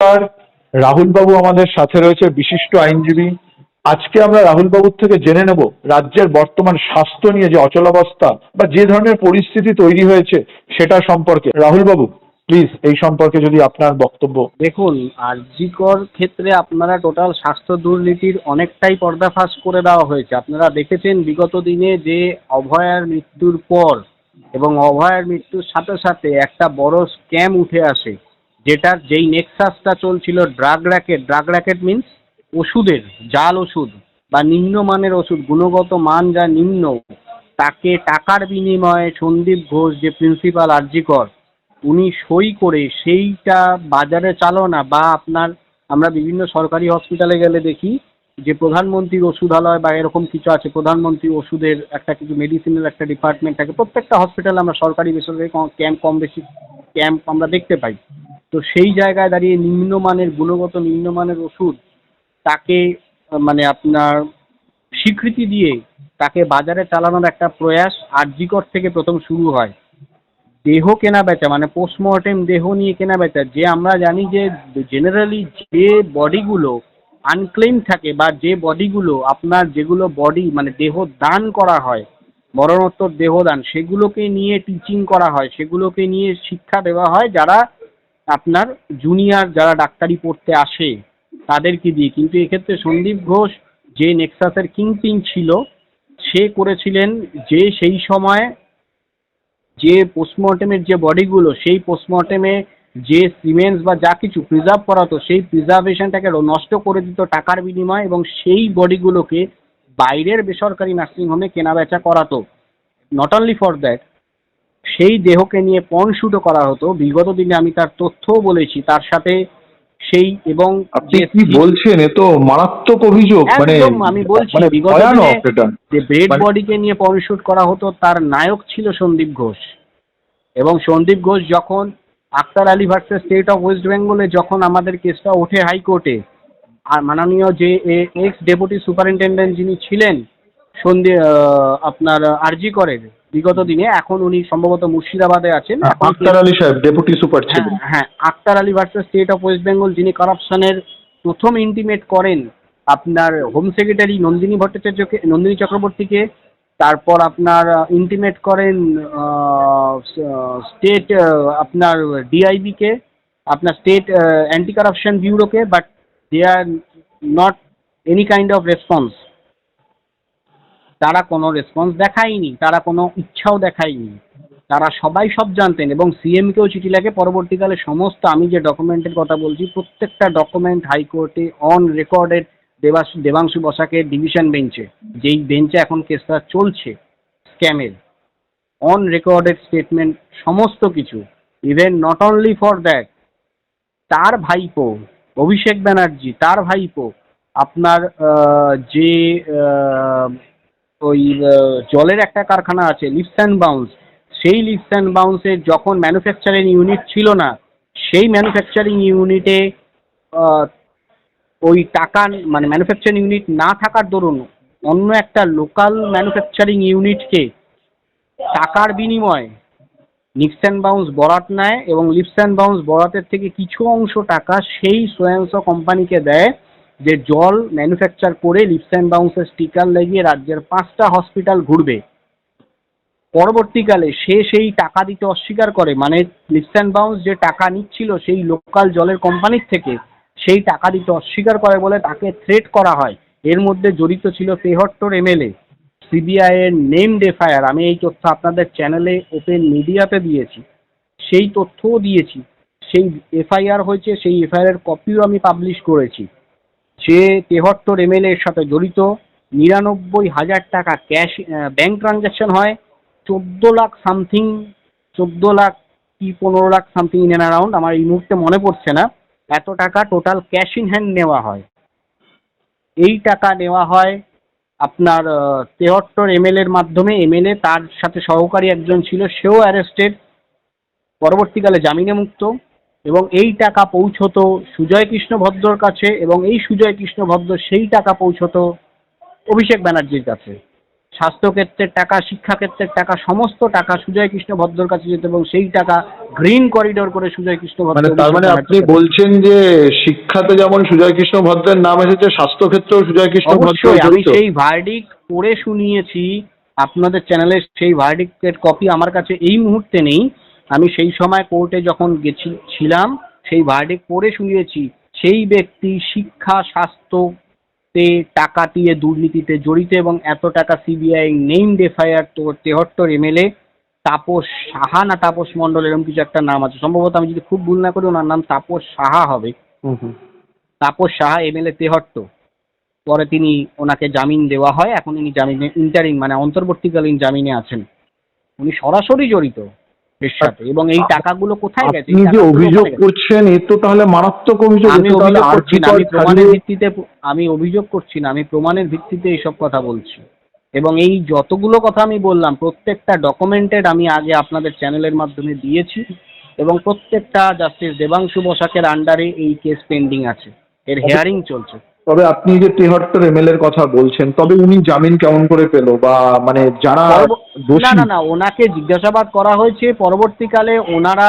নমস্কার রাহুল বাবু আমাদের সাথে রয়েছে, বিশিষ্ট আইনজীবী। আজকে আমরা রাহুল বাবুর থেকে জেনে নেব রাজ্যের বর্তমান স্বাস্থ্য নিয়ে যে অচলাবস্থা বা যে ধরনের পরিস্থিতি তৈরি হয়েছে সেটা সম্পর্কে। রাহুল বাবু প্লিজ এই সম্পর্কে যদি আপনার বক্তব্য। দেখুন, আরজিকর ক্ষেত্রে আপনারা টোটাল স্বাস্থ্য দুর্নীতির অনেকটাই পর্দাফাশ করে দেওয়া হয়েছে। আপনারা দেখেছেন, বিগত দিনে যে অভয়ার মৃত্যুর পর এবং অভয়ার মৃত্যুর সাথে সাথে একটা বড় স্ক্যাম উঠে আসে। যেটার যেই নেক্সাসটা চলছিল drug racket drug racket means ওষুধের, জাল ওষুধ বা নিম্নমানের ওষুধ, গুণগত মান যা নিম্ন, তাকে টাকার বিনিময়ে সন্দীপ ঘোষ যে প্রিন্সিপাল আরজিকর, উনি সই করে সেইটা বাজারে চালনা বা আপনার আমরা বিভিন্ন সরকারি হসপিটালে গেলে দেখি যে প্রধানমন্ত্রীর ওষুধালয় বা এরকম কিছু আছে, প্রধানমন্ত্রী ওষুধের একটা কিছু মেডিসিনের একটা ডিপার্টমেন্ট থাকে, প্রত্যেকটা হসপিটালে আমরা সরকারি বেসরকারি ক্যাম্প কম বেশি ক্যাম্প আমরা দেখতে পাই। তো সেই জায়গায় দাঁড়িয়ে নিম্নমানের, গুণগত নিম্নমানের ওষুধ তাকে মানে আপনার স্বীকৃতি দিয়ে তাকে বাজারে চালানোর একটা প্রয়াস আরজিকর থেকে প্রথম শুরু হয়। দেহ কেনা বেচা মানে পোস্টমর্টেম দেহ নিয়ে কেনা বেচা, যে আমরা জানি যে জেনারেলি যে বডিগুলো আনক্লেম থাকে বা যে বডিগুলো আপনার যেগুলো বডি মানে দেহ দান করা হয় মরণোত্তর দেহদান, সেগুলোকে নিয়ে টিচিং করা হয়, সেগুলোকে নিয়ে শিক্ষা দেওয়া হয় যারা আপনার জুনিয়র যারা ডাক্তারি পড়তে আসে, তাদেরকে দিয়ে। কিন্তু এক্ষেত্রে সন্দীপ ঘোষ যে নেক্সাসের কিংপিন ছিল, সে করেছিলেন যে সেই সময় যে পোস্টমর্টেমের যে বডিগুলো, সেই পোস্টমর্টেমে যে সিমেন্টস বা যা কিছু প্রিজার্ভ করা হতো, সেই প্রিজার্ভেশনটাকে নষ্ট করে দিত টাকার বিনিময়ে এবং সেই বডিগুলোকে বাইরের বেসরকারি নার্সিংহোমে কেনাবেচা করাতো। নট অনলি ফর দ্যাট সেই দেহকে নিয়ে পণ শুটও করা হতো। বিগত দিনে আমি তার তথ্যও বলেছি তার সাথে সেই এবং আপনি কি বলছেন? এ তো মারাত্মক অভিযোগ মানে আমি বলছি মানে বিগত যে ব্রেড মানে- বডিকে নিয়ে পরিশুট করা হতো তার নায়ক ছিল সন্দীপ ঘোষ। এবং সন্দীপ ঘোষ যখন Akhtar Ali versus state of West বেঙ্গলে যখন আমাদের কেসটা ওঠে হাইকোর্টে আর মাননীয় যে এক্স ডেপুটি সুপারিনটেন্ডেন্ট যিনি ছিলেন আহ, আপনার আরজি করেন বিগত দিনে এখন উনি সম্ভবত মুর্শিদাবাদে আছেন। হ্যাঁ, আখতার আলী সাহেব ডেপুটি সুপার ছিলেন হ্যাঁ Akhtar Ali versus state of West Bengal যিনি কারাপশনের প্রথম ইন্টিমেট করেন আপনার হোম সেক্রেটারি নন্দিনী ভট্টাচার্যকে নন্দিনী চক্রবর্তীকে তারপর আপনার ইন্টিমেট করেন স্টেট আপনার ডিআইবিকে আপনার state anti corruption ব্যুরোকে but they are not any kind of response তারা কোনো রেসপন্স দেখায়নি, তারা কোনো ইচ্ছাও দেখায়নি। তারা সবাই সব জানতেন এবং সিএমকেও চিঠি লেখে, পরবর্তীকালে সমস্ত আমি যে ডকুমেন্টের কথা বলছি, প্রত্যেকটা ডকুমেন্ট হাইকোর্টে অন রেকর্ডেড দেবাস দেবাংশু বসাকের ডিভিশন বেঞ্চে যেই বেঞ্চে এখন কেসটা চলছে স্ক্যামের অন রেকর্ডেড স্টেটমেন্ট সমস্ত কিছু even not only for that তার ভাইপো অভিষেক ব্যানার্জি, তার ভাইপো, আপনার যে ওই জলের একটা কারখানা আছে লিপস অ্যান্ড বাউন্স সেই লিপস অ্যান্ড বাউন্সের যখন ম্যানুফ্যাকচারিং ইউনিট ছিল না, সেই ম্যানুফ্যাকচারিং ইউনিটে ওই টাকা মানে ম্যানুফ্যাকচারিং ইউনিট না থাকার দরুন অন্য একটা লোকাল ম্যানুফ্যাকচারিং ইউনিটকে টাকার বিনিময়ে লিপস অ্যান্ড বাউন্স বরাত নেয় এবং লিপস অ্যান্ড বাউন্স বরাতের থেকে কিছু অংশ টাকা সেই সোয়াংস কোম্পানিকে দেয় যে জল ম্যানুফ্যাকচার করে লিপস অ্যান্ড বাউন্সের স্টিকার লাগিয়ে রাজ্যের পাঁচটা হসপিটাল ঘুরবে। পরবর্তীকালে সে সেই টাকা দিতে অস্বীকার করে মানে লিপস অ্যান্ড বাউন্স যে টাকা নিচ্ছিল সেই লোকাল জলের কোম্পানির থেকে সেই টাকা দিতে অস্বীকার করে বলে তাকে থ্রেট করা হয়। এর মধ্যে জড়িত ছিল তেহট্টর এমএলএ। সিবিআই এর নেমড এফআইআর আমি এই তথ্য আপনাদের চ্যানেলে ওপেন মিডিয়াতে দিয়েছি, সেই তথ্যও দিয়েছি, সেই এফআইআর হয়েছে, সেই এফআইআর এর কপিও আমি পাবলিশ করেছি। যে তেহট্টর এমএলএ এর সাথে জড়িত, নিরানব্বই হাজার টাকা ক্যাশ ব্যাংক ট্রানজ্যাকশন হয়, চোদ্দ লাখ সামথিং চোদ্দ লাখ কি পনেরো lakh something in and around আমার এই মুহূর্তে মনে পড়ছে না, এত টাকা টোটাল ক্যাশ ইন হ্যান্ড নেওয়া হয়। এই টাকা নেওয়া হয় আপনার তেহট্টর এমএলএ এর মাধ্যমে এমএলএ তার সাথে সহকারী একজন ছিল, সেও অ্যারেস্টেড পরবর্তীকালে জামিনে মুক্ত এবং এই টাকা পৌঁছতো সুজয় কৃষ্ণ ভদ্রর কাছে এবং এই সুজয় কৃষ্ণ ভদ্র সেই টাকা পৌঁছতো অভিষেক ব্যানার্জির কাছে। স্বাস্থ্যক্ষেত্রের টাকা শিক্ষাক্ষেত্রের টাকা সমস্ত টাকা সুজয় কৃষ্ণ ভদ্রর কাছে যেত এবং সেই টাকা গ্রিন করিডোর করে সুজয় কৃষ্ণ ভদ্র মানে তার মানে আপনি বলছেন যে শিক্ষাতে যেমন সুজয় কৃষ্ণ ভদ্রের নাম এসেছে স্বাস্থ্যক্ষেত্রেও সুজয় কৃষ্ণ ভদ্র আমি সেই ভার্ডিক পড়ে শুনিয়েছি আপনাদের চ্যানেলে সেই ভার্ডিক্টের কপি আমার কাছে এই মুহূর্তে নেই। আমি সেই সময় কোর্টে যখন গেছি ছিলাম সেই ভার্ডিক পড়ে শুনিয়েছি সেই ব্যক্তি শিক্ষা স্বাস্থ্যতে টাকা দিয়ে দুর্নীতিতে জড়িত এবং এত টাকা সিবিআই নেইমড এফআইআর তো তেহট্টর এমএলএ তাপস সাহা না তাপস মন্ডল এরকম কিছু একটা নাম আছে। সম্ভবত আমি যদি খুব ভুল না করি ওনার নাম তাপস সাহা হবে। তাপস সাহা এমএলএ তেহট্ট। পরে তিনি ওনাকে জামিন দেওয়া হয়। এখন উনি জামিনে ইন্টারিং মানে অন্তর্বর্তীকালীন জামিনে আছেন। উনি সরাসরি জড়িত। সাথে এবং এই টাকাগুলো কোথায় গেছে? আপনি যে অভিযোগ করছেন এ তো তাহলে মারাত্মক অভিযোগ আমি অভিযোগ করছি না আমি প্রমাণের ভিত্তিতে আমি অভিযোগ করছি না আমি প্রমাণের ভিত্তিতে এইসব কথা বলছি। এবং এই যতগুলো কথা আমি বললাম প্রত্যেকটা ডকুমেন্টেড আমি আগে আপনাদের চ্যানেলের মাধ্যমে দিয়েছি এবং প্রত্যেকটা জাস্টিস দেবাংশু বসাকের আন্ডারে এই কেস পেন্ডিং আছে। এর হেয়ারিং চলছে। তবে আপনি যে তেহট্টর এমএলএ এর কথা বলছেন তবে উনি জামিন কেমন করে পেল? বা মানে যারা না না না ওনাকে জিজ্ঞাসাবাদ করা হয়েছে। পরবর্তীকালে ওনারা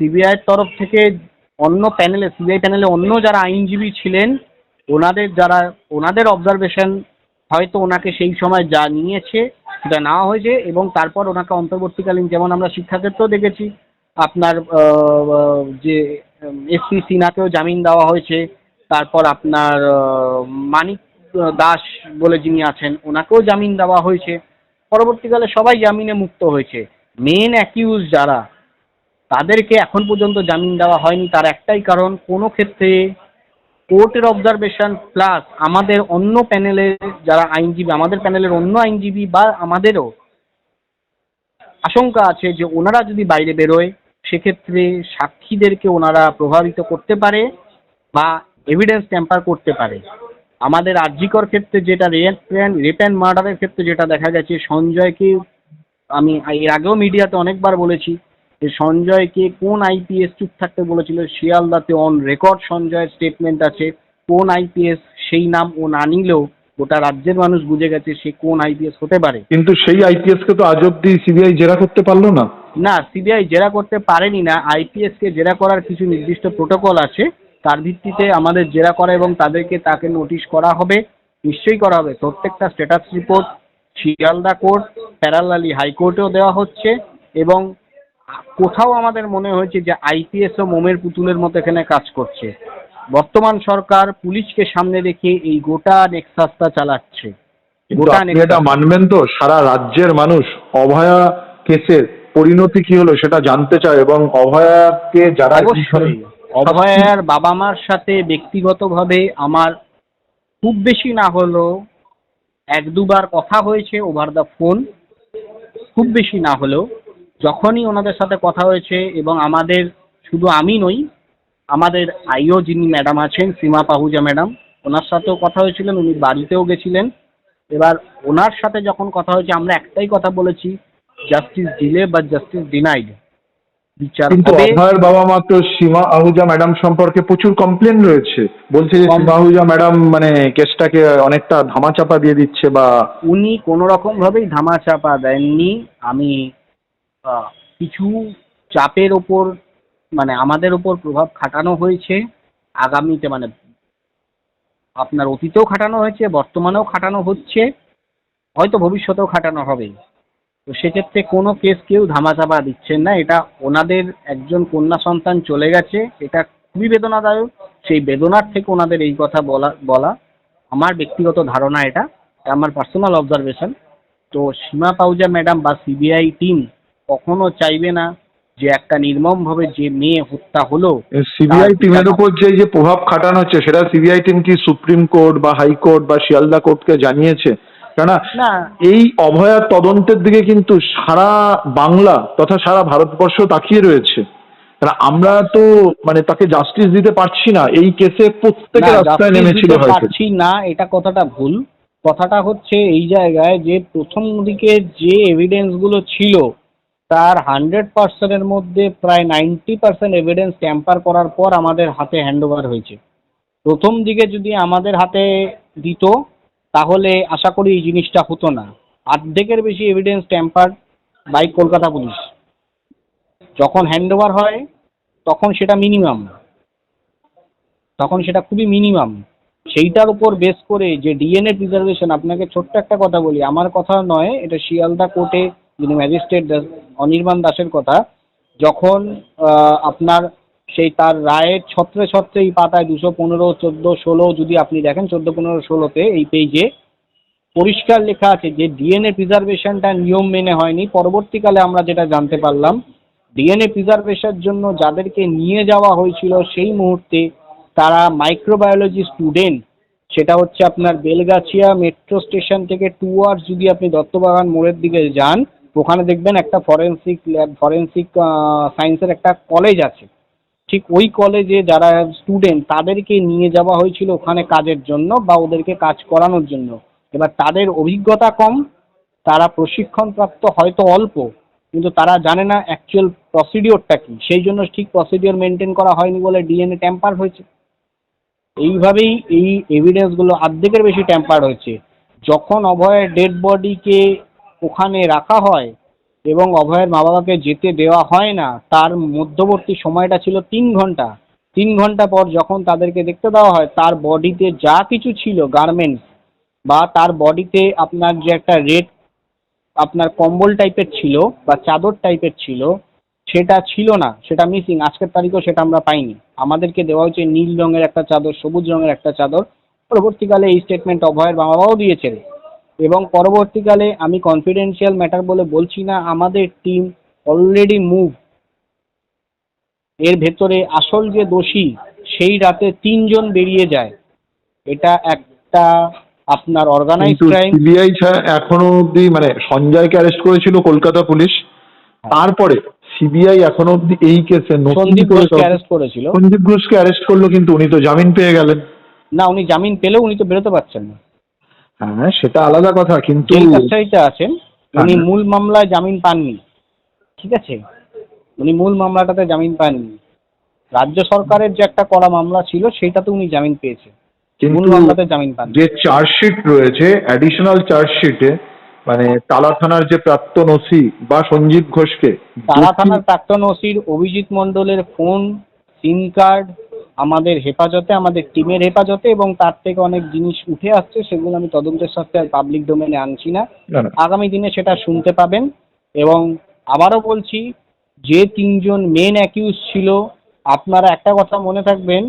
সিবিআইয়ের তরফ থেকে অন্য প্যানেলে সিবিআই প্যানেলে অন্য যারা আইনজীবী ছিলেন ওনাদের যারা ওনাদের অবজারভেশন হয়তো ওনাকে সেই সময় যা নিয়েছে সেটা নেওয়া হয়েছে এবং তারপর ওনাকে অন্তর্বর্তীকালীন যেমন আমরা শিক্ষাক্ষেত্রেও দেখেছি আপনার যে এসপি সিনহাকেও জামিন দেওয়া হয়েছে। তারপর আপনার মানিক দাস বলে যিনি আছেন, ওনাকেও জামিন দেওয়া হয়েছে। পরবর্তীকালে সবাই জামিনে মুক্ত হয়েছে। মেন অ্যাকিউজ যারা, তাদেরকে এখন পর্যন্ত জামিন দেওয়া হয়নি। তার একটাই কারণ, কোনো ক্ষেত্রে কোর্টের অবজারভেশন প্লাস আমাদের অন্য প্যানেলের যারা আইনজীবী, আমাদের প্যানেলের অন্য আইনজীবী বা আমাদেরও আশঙ্কা আছে যে ওনারা যদি বাইরে বেরোয়, সেক্ষেত্রে সাক্ষীদেরকে ওনারা প্রভাবিত করতে পারে বা এভিডেন্স ট্যাম্পার করতে পারে। আমাদের আর্জিকর ক্ষেত্রে যেটা রেপ রেপ অ্যান্ড মার্ডারের ক্ষেত্রে যেটা দেখা গেছে সঞ্জয়কে আমি এর আগেও মিডিয়াতে অনেকবার বলেছি যে সঞ্জয়কে কোন আইপিএস চুপ থাকতে বলেছিল শিয়ালদাতে অন রেকর্ড সঞ্জয়ের স্টেটমেন্ট আছে কোন আইপিএস সেই নাম ও না নিলেও গোটা রাজ্যের মানুষ বুঝে গেছে সে কোন আইপিএস হতে পারে। কিন্তু সেই আইপিএস কে তো আজ অব্দি সিবিআই জেরা করতে পারল না। না সিবিআই জেরা করতে পারেনি না আইপিএসকে জেরা করার কিছু নির্দিষ্ট প্রোটোকল আছে। তার ভিত্তিতে আমাদের জেরা করা এবং তাদেরকে তাকে নোটিশ করা হবে। নিশ্চয়ই করা হবে। প্রত্যেকটা status report Sealdah court parallelly হাইকোর্টেও দেওয়া হচ্ছে এবং কোথাও আমাদের মনে হয়েছে যে আইপিএস ও মোমের পুতুলের মতো এখানে কাজ করছে। বর্তমান সরকার পুলিশকে সামনে রেখে এই গোটা নেক্সাসটা চালাচ্ছে। গোটা এটা মানবেন তো? সারা রাজ্যের মানুষ অভয়া কেসের পরিণতি কি হলো সেটা জানতে চায় এবং অভয়াকে যারা অভয়ার বাবা মার সাথে ব্যক্তিগতভাবে আমার খুব বেশি না হলেও এক দুবার কথা হয়েছে ওভার দ্য ফোন খুব বেশি না হলেও। যখনই ওনাদের সাথে কথা হয়েছে এবং আমাদের, শুধু আমি নই, আমাদের আইও যিনি ম্যাডাম আছেন, সীমা পাহুজা ম্যাডাম, ওনার সাথেও কথা হয়েছিলেন, উনি বাড়িতেও গেছিলেন। এবার ওনার সাথে যখন কথা হয়েছে, আমরা একটাই কথা বলেছি জাস্টিস ডিলে বা জাস্টিস ডিনাইড কিন্তু অভয়ের বাবা মা তো সীমা আহুজা ম্যাডাম সম্পর্কে প্রচুর কমপ্লেন রয়েছে। বলছে যে সীমা আহুজা ম্যাডাম মানে কেসটাকে অনেকটা ধামাচাপা দিয়ে দিচ্ছে বা উনি কোনো রকম ভাবেই ধামাচাপা দেননি। আমি কিছু চাপের ওপর মানে আমাদের ওপর প্রভাব খাটানো হয়েছে। আগামীতে মানে আপনার অতীতেও খাটানো হয়েছে বর্তমানেও খাটানো হচ্ছে। হয়তো ভবিষ্যতেও খাটানো হবে তো সেক্ষেত্রে কোনো কেস কেউ ধামাচাপা দিচ্ছেন না। এটা ওনাদের একজন কন্যা সন্তান চলে গেছে। এটা খুবই বেদনাদায়ক। সেই বেদনার থেকে ওনাদের এই কথা বলা বলা। আমার ব্যক্তিগত ধারণা এটা। আমার পার্সোনাল অবজারভেশন তো সীমা পাউজা ম্যাডাম বা সিবিআই টিম কখনো চাইবে না যে একটা নির্মমভাবে যে মেয়ে হত্যা হলো সিবিআই টিমের উপর যে যে প্রভাব খাটানো হচ্ছে সেটা সিবিআই টিম কি সুপ্রিম কোর্ট বা হাইকোর্ট বা শিয়ালদা কোর্টকে জানিয়েছে? কেননা এই অভয়ার তদন্তের দিকে কিন্তু সারা বাংলা তথা সারা ভারতবর্ষ তাকিয়ে রয়েছে। আমরা তো মানে তাকে জাস্টিস দিতে পারছি না এই কেসে প্রত্যেকে রাস্তায় নেমেছিল পারছি না এটা কথাটা ভুল। কথাটা হচ্ছে এই জায়গায় যে প্রথম দিকে যে এভিডেন্সগুলো ছিল তার হান্ড্রেড পার্সেন্টের মধ্যে প্রায় নাইনটি পার্সেন্ট এভিডেন্স ট্যাম্পার করার পর আমাদের হাতে হ্যান্ডওভার হয়েছে। প্রথম দিকে যদি আমাদের হাতে দিত তাহলে আশা করি এই জিনিসটা হতো না। অর্ধেকের বেশি evidence tamper by Kolkata police. যখন হ্যান্ডওভার হয়, তখন সেটা মিনিমাম তখন সেটা খুবই মিনিমাম সেইটার উপর বেস করে যে ডিএনএ প্রিজার্ভেশন আপনাকে ছোট্ট একটা কথা বলি, আমার কথা নয়, এটা শিয়ালদা কোর্টে যিনি ম্যাজিস্ট্রেট অনির্বাণ দাসের কথা, যখন আপনার সেই তার রায়ের ছত্রে ছত্রে এই পাতায় দুশো পনেরো, চোদ্দ, ষোলো যদি আপনি দেখেন, চোদ্দ পনেরো, ষোলোতে এই পেজে পরিষ্কার লেখা আছে যে ডিএনএ প্রিজার্ভেশনটা নিয়ম মেনে হয়নি। পরবর্তীকালে আমরা যেটা জানতে পারলাম ডিএনএ প্রিজার্ভেশনের জন্য যাদেরকে নিয়ে যাওয়া হয়েছিল সেই মুহূর্তে তারা মাইক্রোবায়োলজি স্টুডেন্ট সেটা হচ্ছে আপনার বেলগাছিয়া মেট্রো স্টেশন থেকে টু আওয়ার্স যদি আপনি দত্তবাগান মোড়ের দিকে যান, ওখানে দেখবেন একটা ফরেন্সিক ল্যাব ফরেন্সিক সায়েন্সের একটা কলেজ আছে। ঠিক ওই কলেজে যারা স্টুডেন্ট তাদেরকে নিয়ে যাওয়া হয়েছিল ওখানে কাজের জন্য বা ওদেরকে কাজ করানোর জন্য। এবার তাদের অভিজ্ঞতা কম, তারা প্রশিক্ষণপ্রাপ্ত হয়তো অল্প, কিন্তু তারা জানে না অ্যাকচুয়াল প্রসিডিওরটা কী। সেই জন্য ঠিক প্রসিডিওর মেনটেন করা হয়নি বলে ডিএনএ ট্যাম্পার হয়েছে। এইভাবেই এই এভিডেন্সগুলো অর্ধেকের বেশি ট্যাম্পার হয়েছে। যখন অভয়ের ডেড বডিকে ওখানে রাখা হয় এবং অভয়ের মা বাবাকে যেতে দেওয়া হয় না, তার মধ্যবর্তী সময়টা ছিল তিন ঘণ্টা। তিন ঘণ্টা পর যখন তাদেরকে দেখতে দেওয়া হয়, তার বডিতে যা কিছু ছিল গার্মেন্টস বা তার বডিতে আপনার যে একটা রেড আপনার কম্বল টাইপের ছিল বা চাদর টাইপের ছিল, সেটা ছিল না, সেটা মিসিং আজকের তারিখেও সেটা আমরা পাইনি। আমাদেরকে দেওয়া হয়েছে নীল রঙের একটা চাদর, সবুজ রঙের একটা চাদর। পরবর্তীকালে এই স্টেটমেন্ট অভয়ের বাবা মাও দিয়েছেন। এবং পরবর্তীকালে আমি কনফিডেন্সিয়াল ম্যাটার বলে বলছি না আমাদের টিম অলরেডি মুভ এর ভেতরে আসল যে দোষী সেই রাতে তিনজন বেরিয়ে যায়। এটা একটা আপনার অর্গানাইজ ক্রাইম সিবিআই এখনও অবধি মানে সঞ্জয়কে অ্যারেস্ট করেছিল কলকাতা পুলিশ। তারপরে সিবিআই এখনও অবধি এই কেসে সন্দীপ ঘোষকে অ্যারেস্ট করেছিল। সন্দীপ ঘোষকে অ্যারেস্ট করল কিন্তু উনি তো জামিন পেয়ে গেলেন। না উনি জামিন পেলেও উনি তো বেরোতে পারছেন না। হ্যাঁ সেটা আলাদা কথা কিন্তু কাস্টাডিতে আছেন উনি হ্যাঁ। মূল মামলায় জামিন পাননি ঠিক আছে? উনি মূল মামলাটাতে জামিন পাননি। রাজ্য সরকারের যে একটা করা মামলা ছিল সেটাতে উনি জামিন পেয়েছে। মূল মামলাতে জামিন পান যে চার্জশিট রয়েছে অ্যাডিশনাল চার্জশিটে মানে তালা থানার যে প্রাক্তন ওসি বা সঞ্জীব ঘোষকে তালা থানার প্রাক্তন ওসির অভিজিৎ মণ্ডলের ফোন সিম কার্ড আমাদের হেফাজতে আমাদের টিমের হেফাজতে এবং তার থেকে অনেক জিনিস উঠে আসছে সেগুলো আমি তদন্তের সাথে আর পাবলিক ডোমেনে আনছি না। আগামী দিনে সেটা শুনতে পাবেন এবং আবারও বলছি যে তিনজন মেন অ্যাকিউজ ছিল আপনারা একটা কথা মনে থাকবেন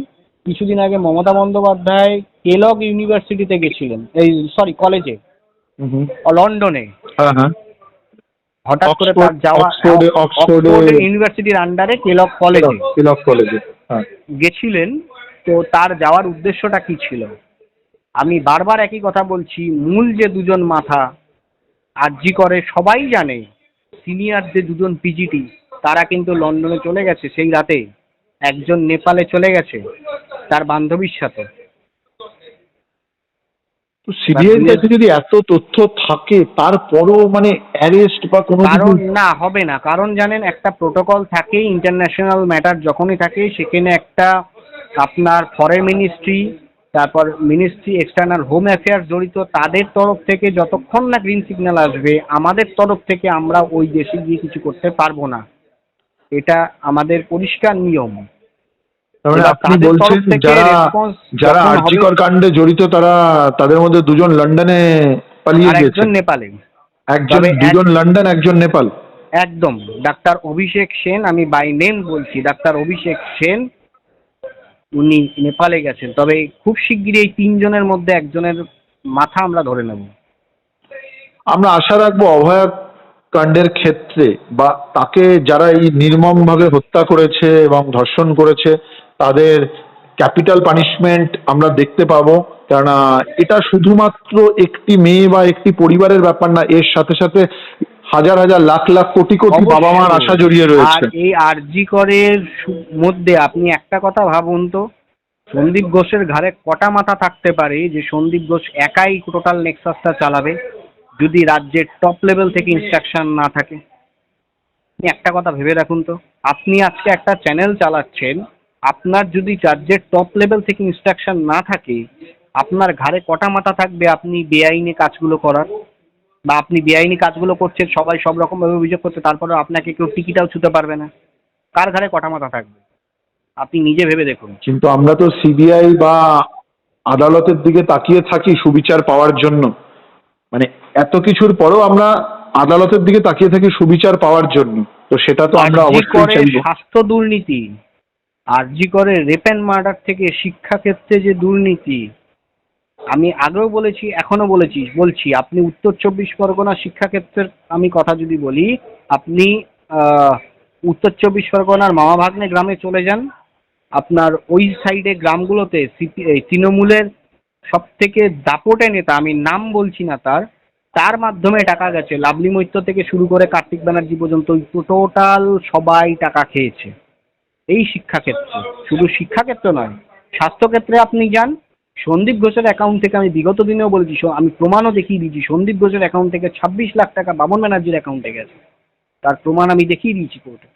কিছুদিন আগে মমতা বন্দ্যোপাধ্যায় কেলগ ইউনিভার্সিটিতে গেছিলেন এই সরি কলেজে। লন্ডনে হঠাৎ করে তার যাওয়া ইউনিভার্সিটির আন্ডারে কেলগ কলেজে তিলক কলেজে গেছিলেন, তো তার যাওয়ার উদ্দেশ্যটা কি ছিল? আমি বারবার একই কথা বলছি, মূল যে দুজন মাথা আর জি করে সবাই জানে, সিনিয়র যে দুজন পিজিটি, তারা কিন্তু লন্ডনে চলে গেছে, সেই রাতে একজন নেপালে চলে গেছে, তার বান্ধবীর সাথে। তো সিবিআই কাছে যদি এত তথ্য থাকে তারপরও মানে অ্যারেস্ট বা কোনো কারণ না হবে না। কারণ জানেন একটা প্রোটোকল থাকে ইন্টারন্যাশনাল ম্যাটার যখনই থাকে সেখানে একটা আপনার ফরেন মিনিস্ট্রি তারপর মিনিস্ট্রি এক্সটার্নাল হোম অ্যাফেয়ার্স জড়িত তাদের তরফ থেকে যতক্ষণ না গ্রিন সিগন্যাল আসবে আমাদের তরফ থেকে আমরা ওই দেশে গিয়ে কিছু করতে পারব না। এটা আমাদের পরিষ্কার নিয়ম। মানে আপনি বলছেন যারা যারা আর্যিকর কাণ্ডে জড়িত তারা তাদের মধ্যে দুজন লন্ডনে পালিয়ে গেছে একজন নেপালে। একজন দুজন লন্ডন একজন নেপাল। একদম। ডাক্তার অভিষেক সেন আমি বাই নেম বলছি ডাক্তার অভিষেক সেন উনি নেপালে গেছেন। তবে খুব শিগগিরই এই তিনজনের মধ্যে একজনের মাথা আমরা ধরে নেব। আমরা আশা রাখব অভয়া কাণ্ডের ক্ষেত্রে বা তাকে যারা এই নির্মমভাবে হত্যা করেছে এবং ধর্ষণ করেছে তাদের ক্যাপিটাল পানিশমেন্ট আমরা দেখতে পাবো। কেননা এটা শুধুমাত্র একটি মেয়ে বা একটি পরিবারের ব্যাপার না এর সাথে সাথে হাজার হাজার লাখ লাখ কোটি কোটি বাবা মার আশা জড়িয়ে আর রয়েছে এই আরজি করের মধ্যে আপনি একটা কথা ভাবুন তো সন্দীপ ঘোষের ঘাড়ে কটা মাথা থাকতে পারে যে সন্দীপ ঘোষ একাই টোটাল নেক্সাসটা চালাবে যদি রাজ্যের টপ লেভেল থেকে ইনস্ট্রাকশন না থাকে? একটা কথা ভেবে রাখুন তো আপনি আজকে একটা চ্যানেল চালাচ্ছেন আপনার যদি চার্জের টপ লেভেল থেকে ইনস্ট্রাকশন না থাকে আপনার ঘাড়ে কটা মাথা থাকবে আপনি বেআইনি কাজগুলো করার? বা আপনি বেআইনি কাজগুলো করছেন সবাই সব রকমভাবে অভিযোগ করছে তারপরে আপনাকে কেউ টিকিটাও ছুতে পারবে না। কার ঘাড়ে কটা মাথা থাকবে? আপনি নিজে ভেবে দেখুন। কিন্তু আমরা তো সিবিআই বা আদালতের দিকে তাকিয়ে থাকি সুবিচার পাওয়ার জন্য। মানে এত কিছুর পরেও আমরা আদালতের দিকে তাকিয়ে থাকি সুবিচার পাওয়ার জন্য। তো সেটা তো আমরা অবশ্যই স্বাস্থ্য দুর্নীতি আরজি করে রেপ অ্যান্ড মার্ডার থেকে শিক্ষাক্ষেত্রে যে দুর্নীতি, আমি আগেও বলেছি এখনও বলেছি, বলছি, আপনি উত্তর চব্বিশ পরগনা শিক্ষাক্ষেত্রের আমি কথা যদি বলি, আপনি উত্তর চব্বিশ পরগনার মামাভাগ্নে গ্রামে চলে যান, আপনার ওই সাইডে গ্রামগুলোতে তৃণমূলের সব থেকে দাপটে নেতা, আমি নাম বলছি না তার তার মাধ্যমে টাকা গেছে। লাভলি মৈত্র থেকে শুরু করে কার্তিক ব্যানার্জি পর্যন্ত টোটাল সবাই টাকা খেয়েছে। এই শিক্ষাক্ষেত্রে। শুধু শিক্ষাক্ষেত্র নয় স্বাস্থ্যক্ষেত্রে আপনি যান। সন্দীপ ঘোষের অ্যাকাউন্ট থেকে আমি বিগত দিনেও বলেছি আমি প্রমাণও দেখিয়ে দিয়েছি সন্দীপ ঘোষের অ্যাকাউন্ট থেকে ছাব্বিশ লাখ টাকা বাবন ব্যানার্জির অ্যাকাউন্টে গেছে। তার প্রমাণ আমি দেখিয়ে দিয়েছি কোর্টে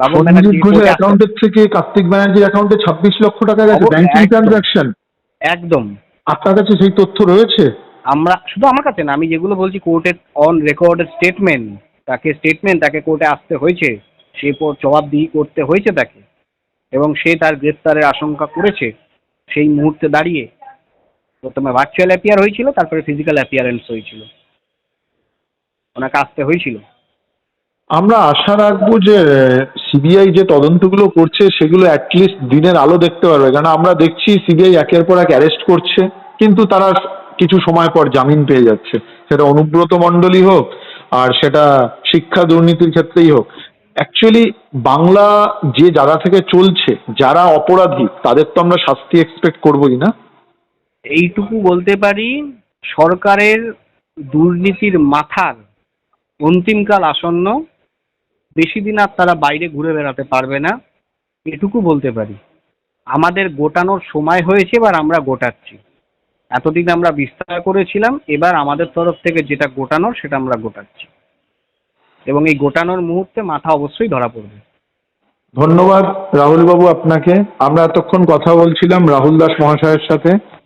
বাবন ঘোষের অ্যাকাউন্টের থেকে কার্তিক ব্যানার্জির অ্যাকাউন্টে ছাব্বিশ লক্ষ টাকা গেছে ব্যাংকিং একদম। ট্রানজাকশন একদম। আপনার কাছে সেই তথ্য রয়েছে? আমরা শুধু আমার কাছে না আমি যেগুলো বলছি কোর্টের অন রেকর্ডের স্টেটমেন্ট তাকে স্টেটমেন্ট তাকে কোর্টে আসতে হয়েছে সে জবাবদিহি করতে হয়েছে তাকে। এবং সে তার গ্রেপ্তারের আশঙ্কা করেছে, সেই মুহূর্তে দাঁড়িয়ে। প্রথমে ভার্চুয়াল অ্যাপিয়ার হয়েছিল, তারপরে ফিজিক্যাল অ্যাপিয়ারেন্স হয়েছিল। ওনাকে আসতে হয়েছিল। আমরা আশা রাখব যে সিবিআই যে তদন্তগুলো করছে, সেগুলো অ্যাটলিস্ট দিনের আলো দেখতে পারবে। কারণ আমরা দেখছি সিবিআই একের পর এক অ্যারেস্ট করছে, কিন্তু তারা কিছু সময় পর জামিন পেয়ে যাচ্ছে। সেটা অনুব্রত মণ্ডলী হোক, আর সেটা শিক্ষা দুর্নীতির ক্ষেত্রেই হোক। অ্যাকচুয়ালি বাংলা যে জায়গা থেকে চলছে, যারা অপরাধী, তাদের তো আমরা শাস্তি এক্সপেক্ট করবোই না? এইটুকু বলতে পারি, সরকারের দুর্নীতির মাথার অন্তিমকাল আসন্ন, বেশি দিন আর তারা বাইরে ঘুরে বেড়াতে পারবে না, এটুকু বলতে পারি। আমাদের গোটানোর সময় হয়েছে, এবার আমরা গোটাচ্ছি। এতদিন আমরা বিস্তার করেছিলাম, এবার আমাদের তরফ থেকে যেটা গোটানোর সেটা আমরা গোটাচ্ছি। এবং এই গোটানোর মুহূর্তে মাথা অবশ্যই ধরা পড়বে। ধন্যবাদ রাহুল বাবু আপনাকে। আমরা এতক্ষণ কথা বলছিলাম রাহুল দাস মহাশয়ের সাথে।